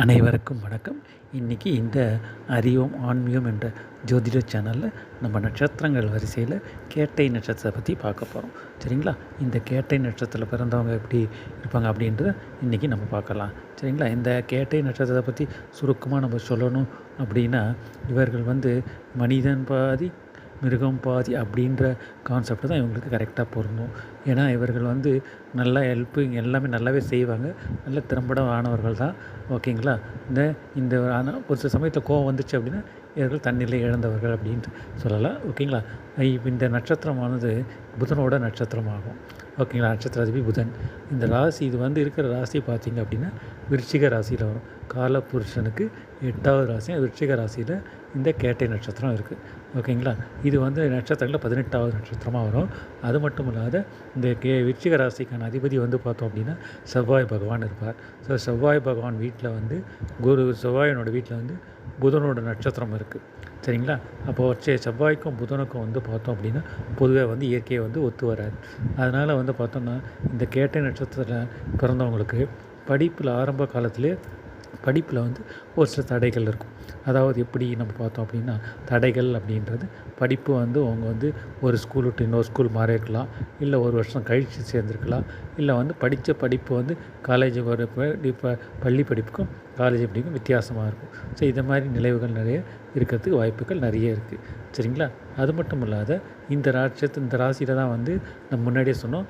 அனைவருக்கும் வணக்கம். இன்றைக்கி இந்த அறிவோம் ஆன்மீகம் என்ற ஜோதிட சேனலில் நம்ம நட்சத்திரங்கள் வரிசையில் கேட்டை நட்சத்திரத்தை பற்றி பார்க்க போகிறோம் சரிங்களா? இந்த கேட்டை நட்சத்திரத்தில் பிறந்தவங்க எப்படி இருப்பாங்க அப்படின்றத இன்றைக்கி நம்ம பார்க்கலாம். சரிங்களா? இந்த கேட்டை நட்சத்திரத்தை பற்றி சுருக்கமாக நம்ம சொல்லணும் அப்படின்னா இவர்கள் வந்து மனிதன் பாதி மிருகம் பாதி அப்படின்ற கான்செப்ட் தான் இவங்களுக்கு கரெக்டாக பொருந்தும். ஏன்னா இவர்கள் வந்து நல்லா ஹெல்ப்பு எல்லாமே நல்லாவே செய்வாங்க. நல்ல திறம்பட ஆனவர்கள் தான். ஓகேங்களா இந்த இந்த ஆனால் ஒரு சில சமயத்தில் கோவம் வந்துச்சு அப்படின்னா இவர்கள் தண்ணியில் இழந்தவர்கள் அப்படின்ட்டு சொல்லலாம். ஓகேங்களா இந்த நட்சத்திரமானது புதனோட நட்சத்திரமாகும். ஓகேங்களா நட்சத்திராதிபதி புதன். இந்த ராசி இது வந்து இருக்கிற ராசி பார்த்தீங்க அப்படின்னா விருச்சிக ராசியில் வரும். காலபுருஷனுக்கு எட்டாவது ராசி விருச்சிக ராசியில் இந்த கேட்டை நட்சத்திரம் இருக்குது ஓகேங்களா? இது வந்து நட்சத்திரங்களில் பதினெட்டாவது நட்சத்திரமாக வரும். அது மட்டும் இல்லாத இந்த கே விருச்சிக ராசிக்கான அதிபதி வந்து பார்த்தோம் அப்படின்னா செவ்வாய் பகவான் இருப்பார். ஸோ செவ்வாய் பகவான் வீட்டில் வந்து குரு செவ்வாயினோட வீட்டில் வந்து புதனோட நட்சத்திரம் இருக்குது சரிங்களா? அப்போ சே செவ்வாய்க்கும் புதனுக்கும் வந்து பார்த்தோம் அப்படின்னா பொதுவாக வந்து இயற்கையை வந்து ஒத்து வராது. அதனால் வந்து பார்த்தோம்னா இந்த கேட்டை நட்சத்திரத்தில் பிறந்தவங்களுக்கு படிப்பில் ஆரம்ப காலத்திலே படிப்பில் வந்து ஒரு சில தடைகள் இருக்கும். அதாவது எப்படி நம்ம பார்த்தோம் அப்படின்னா தடைகள் அப்படின்றது படிப்பு வந்து அவங்க வந்து ஒரு ஸ்கூல் விட்டு இன்னொரு ஸ்கூல் மாறி இருக்கலாம் இல்லை ஒரு வருஷம் கழித்து சேர்ந்துருக்கலாம். இல்லை வந்து படித்த படிப்பு வந்து காலேஜ் ஒரு பள்ளி படிப்புக்கும் காலேஜ் படிப்புக்கும் வித்தியாசமாக இருக்கும். ஸோ இது மாதிரி நினைவுகள் நிறைய இருக்கிறதுக்கு வாய்ப்புகள் நிறைய இருக்குது சரிங்களா? அது மட்டும் இல்லாத இந்த ராட்சத்து இந்த ராசியில் தான் வந்து நம்ம முன்னாடியே சொன்னோம்.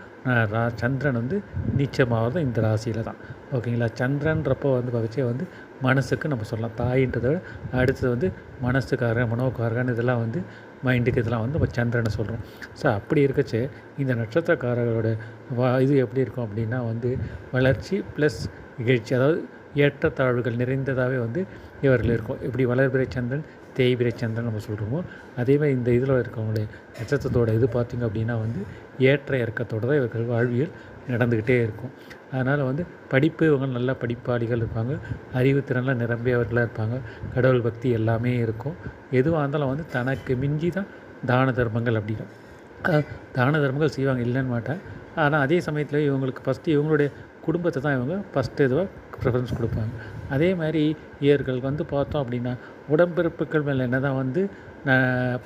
ரா சந்திரன் வந்து நீச்சமாகிறது இந்த ராசியில் தான். ஓகேங்களா? சந்திரன்றப்போ வந்து பகிச்சே வந்து மனசுக்கு நம்ம சொல்லலாம். தாயின்றதை விட அடுத்தது வந்து மனசுக்காரன் மனோக்காரகன் இதெல்லாம் வந்து மைண்டுக்கு இதெல்லாம் வந்து நம்ம சந்திரனை சொல்கிறோம் ஸோ அப்படி இருக்கச்சு இந்த நட்சத்திரக்காரர்களோட வா இது எப்படி இருக்கும் அப்படின்னா வந்து வளர்ச்சி ப்ளஸ் இகழ்ச்சி அதாவது ஏற்றத்தாழ்வுகள் நிறைந்ததாகவே வந்து இவர்கள் இருக்கும். எப்படி வளர்பிறை சந்திரன் தேய்பிரை சந்திரன் நம்ம சொல்கிறோமோ அதேமாதிரி இந்த இதில் இருக்கவங்களுடைய நட்சத்திரத்தோட இது பார்த்திங்க அப்படின்னா வந்து ஏற்ற இறக்கத்தோடு தான் இவர்கள் வாழ்வியல் நடந்துக்கிட்டே இருக்கும். அதனால் வந்து படிப்பு இவங்க நல்ல படிப்பாளிகள் இருப்பாங்க. அறிவுத்திறனில் நிரம்பியவர்களாக இருப்பாங்க. கடவுள் பக்தி எல்லாமே இருக்கும். எதுவாக இருந்தாலும் வந்து தனக்கு மிஞ்சி தான் தான தர்மங்கள் அப்படின்னா தான தர்மங்கள் செய்வாங்க இல்லைன்னு மாட்டேன். ஆனால் அதே சமயத்தில் இவங்களுக்கு ஃபஸ்ட்டு இவங்களுடைய குடும்பத்தை தான் இவங்க ஃபஸ்ட்டு இதுவாக ப்ரிஃபரன்ஸ் கொடுப்பாங்க. அதே மாதிரி இயர்கள் வந்து பார்த்தோம் அப்படின்னா உடம்பிறப்புகள் மேலே என்ன தான் வந்து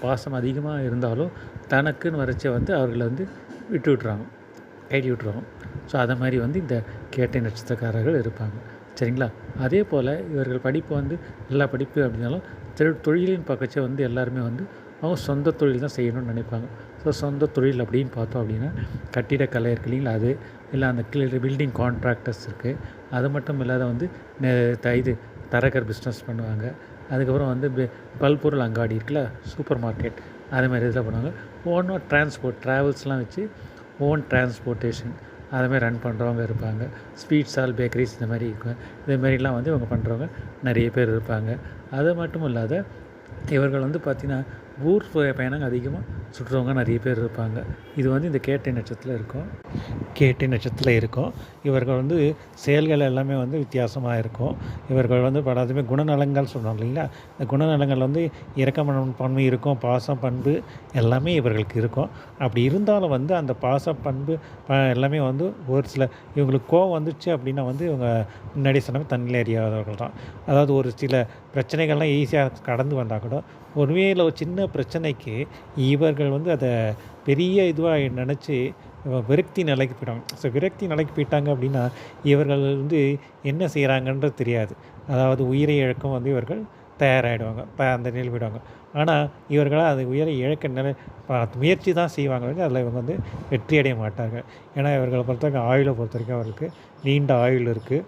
பாசம் அதிகமாக இருந்தாலும் தனக்குன்னு வரைச்ச வந்து அவர்களை வந்து விட்டு விட்டுறாங்க எழுதி விட்ருவோம் ஸோ அதை மாதிரி வந்து இந்த கேட்டை நட்சத்திரக்காரர்கள் இருப்பாங்க. சரிங்களா? அதே போல் இவர்கள் படிப்பு வந்து எல்லா படிப்பு அப்படின்னாலும் தொழிலின் பக்கச்சே வந்து எல்லாருமே வந்து அவங்க சொந்த தொழில் தான் செய்யணும்னு நினைப்பாங்க. ஸோ சொந்த தொழில் அப்படின்னு பார்த்தோம் அப்படின்னா கட்டிடக்கலை இருக்கு இல்லைங்களா அது இல்லை அந்த பில்டிங் கான்ட்ராக்டர்ஸ் இருக்குது அது மட்டும் இல்லாத வந்து இது தரகர் பிஸ்னஸ் பண்ணுவாங்க. அதுக்கப்புறம் வந்து பல்பொருள் அங்காடி இருக்குல்ல சூப்பர் மார்க்கெட் அது மாதிரி இதெல்லாம் பண்ணுவாங்க. ஒன்றும் டிரான்ஸ்போர்ட் ட்ராவல்ஸ்லாம் வச்சு ஓன் டிரான்ஸ்போர்ட்டேஷன் அதுமாதிரி ரன் பண்ணுறவங்க இருப்பாங்க. ஸ்வீட் ஸ்டால் பேக்கரிஸ் இந்த மாதிரி இருக்கும் இதுமாரிலாம் மாதிரிலாம் வந்து இவங்க பண்ணுறவங்க நிறைய பேர் இருப்பாங்க. அது மட்டும் இல்லாத இவர்கள் வந்து பார்த்திங்கன்னா ஊர் பயணங்கள் அதிகமாக சுற்றுறவங்க நிறைய பேர் இருப்பாங்க. இது வந்து இந்த கேட்டை நட்சத்திரத்தில் இருக்கும். கேட்டை நட்சத்திரத்தில் இருக்கும். இவர்கள் வந்து செயல்கள் எல்லாமே வந்து வித்தியாசமாக இருக்கும். இவர்கள் வந்து படாதுமே குணநலங்கள் சொல்கிறோம் இல்லைங்களா? இந்த குணநலங்கள் வந்து இறக்க பண்பு இருக்கும் பாசம் பண்பு எல்லாமே இவர்களுக்கு இருக்கும். அப்படி இருந்தாலும் வந்து அந்த பாச பண்பு எல்லாமே வந்து ஒரு சில இவங்களுக்கு கோவம் வந்துச்சு அப்படின்னா வந்து இவங்க முன்னாடி சொன்ன தண்ணியில் அறியாதவர்கள் தான். அதாவது ஒரு சில பிரச்சனைகள்லாம் ஈஸியாக கடந்து வந்தால் கூட ஒருவேளை ஒரு சின்ன பிரச்சனைக்கு இவர் இவர்கள் வந்து அதை பெரிய இதுவாக நினச்சி விரக்தி நிலைக்கு போயிட்டாங்க. ஸோ விரக்தி நிலைக்கு போயிட்டாங்க அப்படின்னா இவர்கள் வந்து என்ன செய்கிறாங்கன்றது தெரியாது. அதாவது உயிரை இழக்கம் வந்து இவர்கள் தயாராகிடுவாங்க இப்போ அந்த நிலை போயிடுவாங்க. ஆனால் இவர்களாக அது உயிரை இழக்க நிலை முயற்சி தான் செய்வாங்க அதில் இவங்க வந்து வெற்றி அடைய மாட்டாங்க ஏன்னா இவர்களை பொறுத்த வரைக்கும் ஆயுளை பொறுத்த வரைக்கும் அவர்களுக்கு நீண்ட ஆயுள் இருக்குது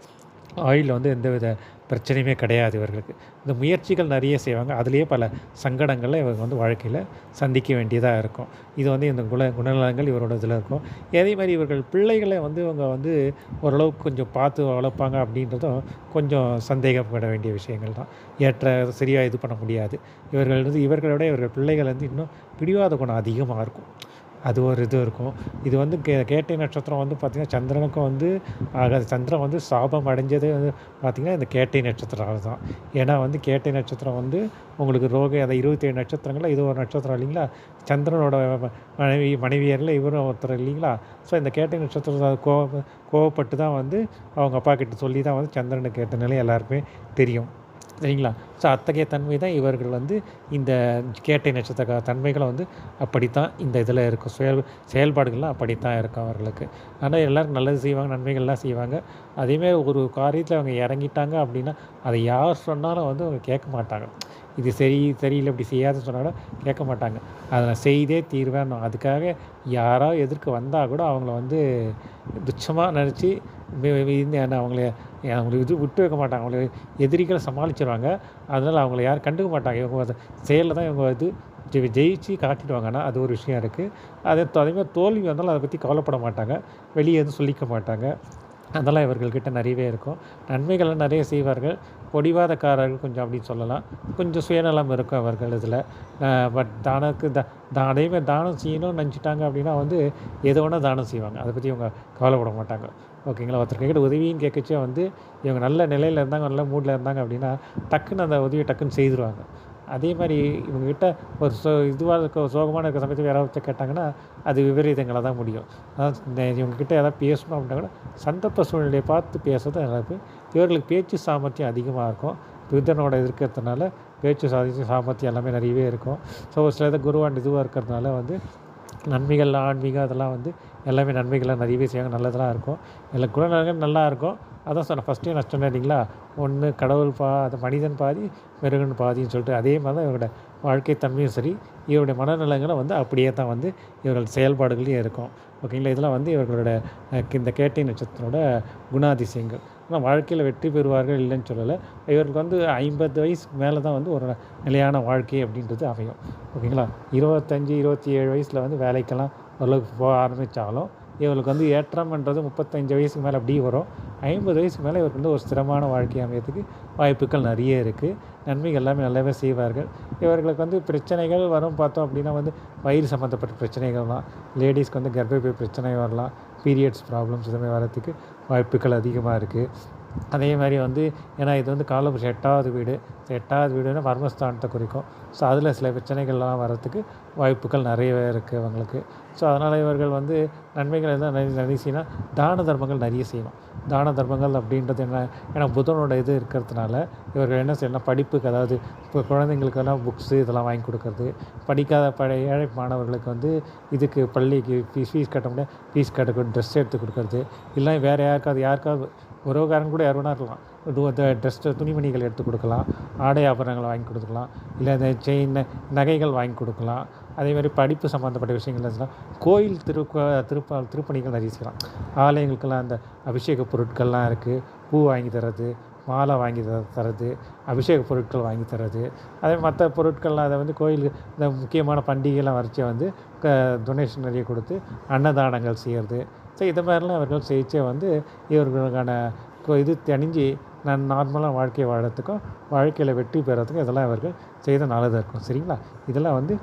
ஆயுளில் வந்து எந்த வித பிரச்சனையுமே கிடையாது இவர்களுக்கு. இந்த முயற்சிகள் நிறைய செய்வாங்க. அதுலேயே பல சங்கடங்களை இவங்க வந்து வாழ்க்கையில் சந்திக்க வேண்டியதாக இருக்கும். இது வந்து இந்த குண குணநலங்கள் இவரோட இதில் இருக்கும். அதே மாதிரி இவர்கள் பிள்ளைகளை வந்து இவங்க வந்து ஓரளவுக்கு கொஞ்சம் பார்த்து வளர்ப்பாங்க அப்படின்றதும் கொஞ்சம் சந்தேகப்பட வேண்டிய விஷயங்கள் தான். ஏற்ற சரியாக இது பண்ண முடியாது. இவர்கள் வந்து இவர்களோட இவர்கள் பிள்ளைகள் வந்து இன்னும் பிடிவாத குணம் அதிகமாக இருக்கும். அது ஒரு இது இருக்கும். இது வந்து கே கேட்டை நட்சத்திரம் வந்து பார்த்திங்கன்னா சந்திரனுக்கும் வந்து சந்திரன் வந்து சாபம் அடைஞ்சதே வந்து பார்த்திங்கன்னா இந்த கேட்டை நட்சத்திரம் தான் ஏன்னா வந்து கேட்டை நட்சத்திரம் வந்து உங்களுக்கு ரோக அந்த இருபத்தேழு நட்சத்திரங்களில் இது ஒரு நட்சத்திரம் இல்லைங்களா? சந்திரனோட மனைவி மனைவியரில் இவரும் ஒருத்தர் இல்லைங்களா? ஸோ இந்த கேட்டை நட்சத்திரம் கோவ கோவப்பட்டு தான் வந்து அவங்க அப்பா கிட்ட சொல்லி தான் வந்து சந்திரனுக்கு கேட்ட நிலை எல்லாருக்குமே தெரியும். சரிங்களா? ஸோ அத்தகைய தன்மை தான் இவர்கள் வந்து இந்த கேட்டை நட்சத்திர தன்மைகளை வந்து அப்படித்தான் இந்த இதில் இருக்கும். செயல் செயல்பாடுகள்லாம் அப்படித்தான் இருக்கும் அவர்களுக்கு. ஆனால் எல்லோரும் நல்லது செய்வாங்க நன்மைகள்லாம் செய்வாங்க. அதேமாரி ஒரு காரியத்தில் அவங்க இறங்கிட்டாங்க அப்படின்னா அதை யார் சொன்னாலும் வந்து அவங்க கேட்க மாட்டாங்க. இது சரி சரியில்லை இப்படி செய்யாதுன்னு சொன்னாலும் கேட்க மாட்டாங்க. அதை நான் செய்தே தீர்வேன். அதுக்காக யாராவது எதிர்க்க வந்தால் கூட அவங்கள வந்து துச்சமாக நினச்சி அவங்கள அவங்கள இது விட்டு வைக்க மாட்டாங்க. அவங்கள எதிரிகளை சமாளிச்சிருவாங்க. அதனால் அவங்கள யாரும் கண்டுக்க மாட்டாங்க. இவங்க செயலில் தான் இவங்க இது ஜெ ஜெயிச்சு காட்டிடுவாங்கன்னா அது ஒரு விஷயம் இருக்குது அதே அதேமாதிரி தோல்வி வந்தாலும் அதை பற்றி கவலைப்பட மாட்டாங்க. வெளியே எதுவும் சொல்லிக்க மாட்டாங்க. அதெல்லாம் இவர்கள்கிட்ட நிறையவே இருக்கும். நன்மைகளை நிறைய செய்வார்கள். பொடிவாதக்காரர்கள் கொஞ்சம் அப்படின்னு சொல்லலாம். கொஞ்சம் சுயநலம் இருக்கும் அவர்கள் இதில். பட் தானக்கு த அதேமாதிரி தானம் செய்யணும்னு நினச்சிட்டாங்க அப்படின்னா வந்து எது வேணால் தானம் செய்வாங்க. அதை பற்றி இவங்க கவலைப்பட மாட்டாங்க. ஓகேங்களா ஒருத்தர் கிட்ட உதவின்னு கேட்கச்சே வந்து இவங்க நல்ல நிலையில் இருந்தாங்க நல்ல மூடில் இருந்தாங்க அப்படின்னா டக்குன்னு அந்த உதவியை டக்குன்னு செய்திருவாங்க. அதே மாதிரி இவங்ககிட்ட ஒரு சோ இதுவாக இருக்க சோகமான இருக்க சமயத்தில் யாராவது கேட்டாங்கன்னா அது விபரீதங்களாக தான் முடியும். அதான் இவங்ககிட்ட எதாவது பேசணும் அப்படின்னா கூட சந்தர்ப்ப சூழ்நிலையை பார்த்து பேசுறது எல்லாருக்கு இவர்களுக்கு பேச்சு சாமர்த்தியம் அதிகமாக இருக்கும். புதனோட இருக்கிறதுனால பேச்சு சாதிச்சு சாமர்த்தியம் எல்லாமே நிறையவே இருக்கும். ஸோ ஒரு சில குருவான் இதுவாக இருக்கிறதுனால வந்து நன்மைகள் ஆன்மீகம் அதெல்லாம் வந்து எல்லாமே நன்மைகள்லாம் நிறையவே செய்வாங்க. நல்லதெல்லாம் இருக்கும். எல்லா குணநலங்கள் நல்லா இருக்கும். அதான் சொன்னேன். ஃபஸ்ட்டே நான் சொன்னேன் இல்லைங்களா? ஒன்று கடவுள் பா அது மனிதன் பாதி மிருகன் பாதின்னு சொல்லிட்டு அதே மாதிரி தான் இவரோட வாழ்க்கை தன்மையும் சரி இவருடைய மனநலங்களும் வந்து அப்படியே தான் வந்து இவர்கள் செயல்பாடுகளையும் இருக்கும். ஓகேங்களா இதெல்லாம் வந்து இவர்களோட இந்த கேட்டை நட்சத்திரோட குணாதிசயங்கள். ஆனால் வாழ்க்கையில் வெற்றி பெறுவார்கள் இல்லைன்னு சொல்லலை. இவர்களுக்கு வந்து ஐம்பது வயசுக்கு மேலே தான் வந்து ஒரு நிலையான வாழ்க்கை அப்படின்றது அமையும். ஓகேங்களா? இருபத்தஞ்சி இருபத்தி ஏழு வயசில் வந்து வேலைக்கெல்லாம் ஓரளவுக்கு போக ஆரம்பித்தாலும் இவர்களுக்கு வந்து ஏற்றம்ன்றது முப்பத்தஞ்சு வயசுக்கு மேலே அப்படியே வரும். ஐம்பது வயசுக்கு மேலே இவருக்கு வந்து ஒரு ஸ்திரமான வாழ்க்கை அமையத்துக்கு வாய்ப்புகள் நிறைய இருக்குது நன்மைகள் எல்லாமே நல்லாவே செய்வார்கள். இவர்களுக்கு வந்து பிரச்சனைகள் வரும் பார்த்தோம் அப்படின்னா வந்து வயிறு சம்மந்தப்பட்ட பிரச்சனைகள் தான் லேடிஸ்க்கு வந்து கர்ப்பப்பை பிரச்சனை வரலாம் பீரியட்ஸ் ப்ராப்ளம்ஸ் இதுமாதிரி வரத்துக்கு வாய்ப்புகள் அதிகமாக இருக்குது அதே மாதிரி வந்து ஏன்னா இது வந்து காலபுருஷ எட்டாவது வீடு. எட்டாவது வீடுனா மர்மஸ்தானத்தை குறிக்கும். ஸோ அதில் சில பிரச்சனைகள்லாம் வர்றதுக்கு வாய்ப்புகள் நிறையவே இருக்குது அவங்களுக்கு ஸோ அதனால் இவர்கள் வந்து நன்மைகள் எல்லாம் நிறைய நிறைய செய்யணும் தான தர்மங்கள் நிறைய செய்யணும். தான தர்மங்கள் அப்படின்றது என்ன? ஏன்னா புதனோட இது இருக்கிறதுனால இவர்கள் என்ன செய்யணும் படிப்புக்கு அதாவது இப்போ குழந்தைங்களுக்கெல்லாம் புக்ஸு இதெல்லாம் வாங்கி கொடுக்கறது. படிக்காத பழைய ஏழை மாணவர்களுக்கு வந்து இதுக்கு பள்ளிக்கு ஃபீஸ் ஃபீஸ் கட்ட முடியாது. ஃபீஸ் கட்ட ட்ரெஸ் எடுத்து கொடுக்கறது. இல்லை வேறு யாருக்காவது யாருக்காவது உறவுக்காரன் கூட யார் வேணா இருக்கலாம். ட்ரெஸ் துணிமணிகள் எடுத்து கொடுக்கலாம். ஆடை ஆபரணங்கள் வாங்கி கொடுக்கலாம். இல்லை இந்த செயின் நகைகள் வாங்கி கொடுக்கலாம். அதே மாதிரி படிப்பு சம்மந்தப்பட்ட விஷயங்கள் இருந்துச்சுன்னா கோயில் திரு திருப்ப திருப்பணிகள் நிறைய செய்யலாம். ஆலயங்களுக்கெல்லாம் அந்த அபிஷேக பொருட்கள்லாம் இருக்குது பூ வாங்கி தர்றது மாலை வாங்கி த தர்றது அபிஷேக பொருட்கள் வாங்கி தர்றது. அதே மற்ற பொருட்கள்லாம் அதை வந்து கோயிலுக்கு இந்த முக்கியமான பண்டிகைலாம் வரைச்சி வந்து க டொனேஷன் நிறைய கொடுத்து அன்னதானங்கள் செய்கிறது ஸோ இது மாதிரிலாம் அவர்கள் சிகிச்சை வந்து இவர்களுக்கான இது தணிஞ்சு நான் நார்மலாக வாழ்க்கையை வாழறதுக்கும் வாழ்க்கையில் வெற்றி பெறத்துக்கும் இதெல்லாம் அவர்கள் செய்த நல்லதாக இருக்கும். சரிங்களா? இதெல்லாம் வந்து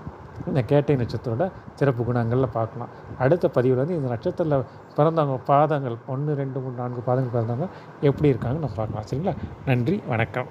இந்த கேட்டை நட்சத்திரோட சிறப்பு குணங்களில் பார்க்கலாம். அடுத்த பதிவில் வந்து இந்த நட்சத்திரத்தில் பிறந்தவங்க பாதங்கள் ஒன்று ரெண்டு மூணு நான்கு பாதங்கள் பிறந்தவங்க எப்படி இருக்காங்கன்னு நம்ம பார்க்கலாம். சரிங்களா? நன்றி வணக்கம்.